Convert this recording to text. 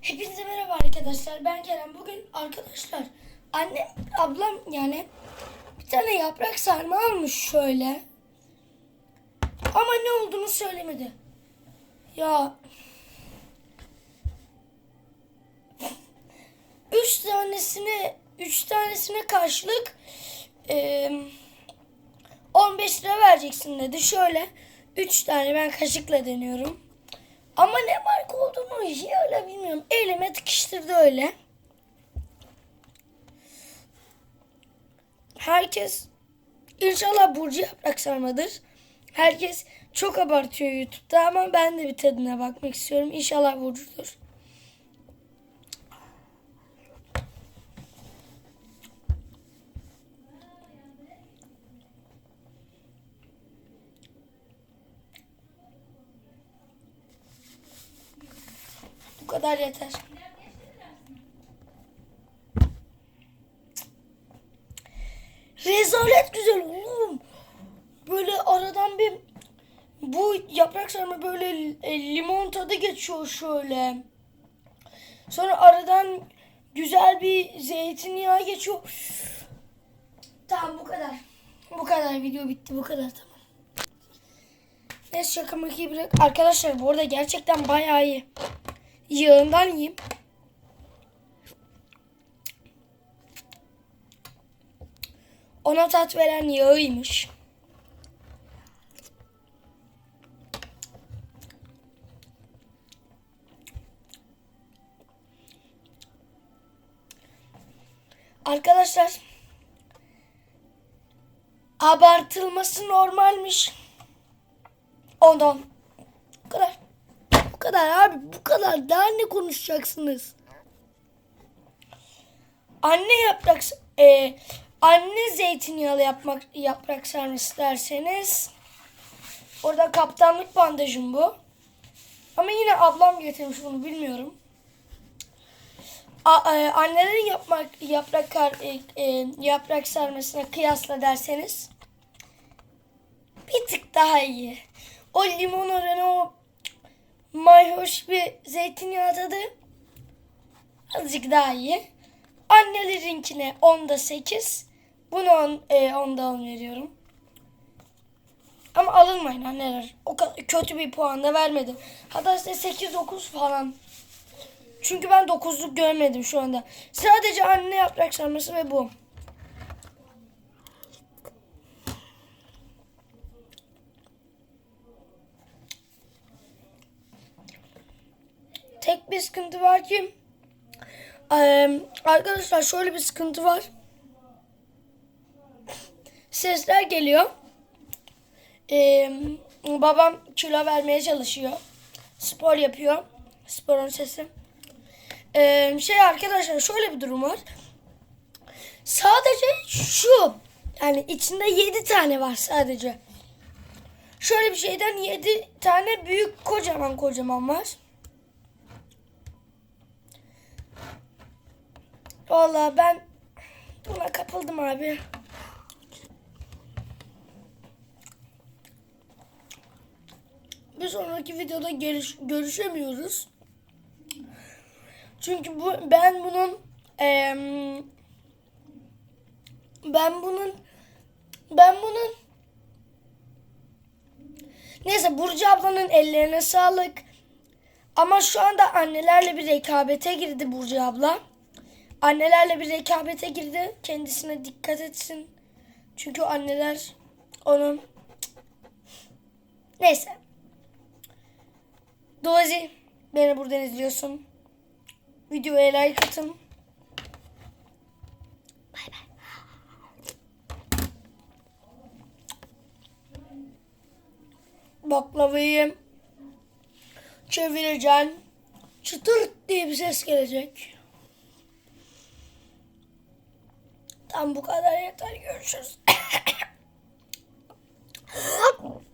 Hepinize merhaba arkadaşlar. Ben Kerem. Bugün arkadaşlar annem, ablam yani bir tane yaprak sarma almış şöyle. Ama ne olduğunu söylemedi. Ya üç tanesine üç tanesine karşılık eee 15 lira vereceksin dedi. Şöyle 3 tane ben kaşıkla deniyorum. Ama ne marka olduğunu hiç öyle bilmiyorum. Elime tıkıştırdı öyle. Herkes inşallah Burcu yaprak sarmadır. Herkes çok abartıyor YouTube'da ama ben de bir tadına bakmak istiyorum. İnşallah Burcu'dur. Kadar yeter. Rezalet güzel oğlum. Böyle aradan bir bu yaprak sarma böyle e, limon tadı geçiyor şöyle. Sonra aradan güzel bir zeytinyağı geçiyor. Tamam bu kadar. Bu kadar video bitti bu kadar tamam. Neyse şaka makayı bırak. Arkadaşlar bu arada gerçekten bayağı iyi. Yağından yiyeyim. Ona tat veren yağıymış. Arkadaşlar abartılması normalmiş. Ondan. Bu kadar. Bu kadar abi bu kadar. Daha ne konuşacaksınız? Anne yaprak e, anne zeytinyağlı yapmak yaprak sarması derseniz orada kaptanlık bandajım bu. Ama yine ablam getirmiş bunu bilmiyorum. A, e, annelerin yapmak yaprak kar, e, e, yaprak sarmasına kıyasla derseniz bir tık daha iyi. O limon oranı o mayhoş bir zeytinyağı tadı azıcık daha iyi. Annelerinkine 10'da 8. Bunu 10, e, 10'da 10 veriyorum. Ama alınmayın anneler. O kadar kötü bir puan da vermedim. Hatta size 8-9 falan. Çünkü ben 9'luk görmedim şu anda. Sadece anne yaprak sarması ve bu. Bir sıkıntı var ki arkadaşlar şöyle bir sıkıntı var. Sesler geliyor. Eee, babam kilo vermeye çalışıyor. Spor yapıyor. Sporun sesi. Eee, şey arkadaşlar şöyle bir durum var. Sadece şu yani içinde 7 tane var sadece. Şöyle bir şeyden 7 tane büyük kocaman kocaman var. Vallahi ben buna kapıldım abi. Bir sonraki videoda geliş- görüşemiyoruz. Çünkü bu ben bunun em, ben bunun ben bunun neyse Burcu ablanın ellerine sağlık. Ama şu anda annelerle bir rekabete girdi Burcu abla. Annelerle bir rekabete girdi. Kendisine dikkat etsin. Çünkü anneler onun neyse. Dozi beni buradan izliyorsun. Videoya like atın. Bay. Baklavayı çevireceksin. Çıtır diye bir ses gelecek. Tam bu kadar yeter. Görüşürüz.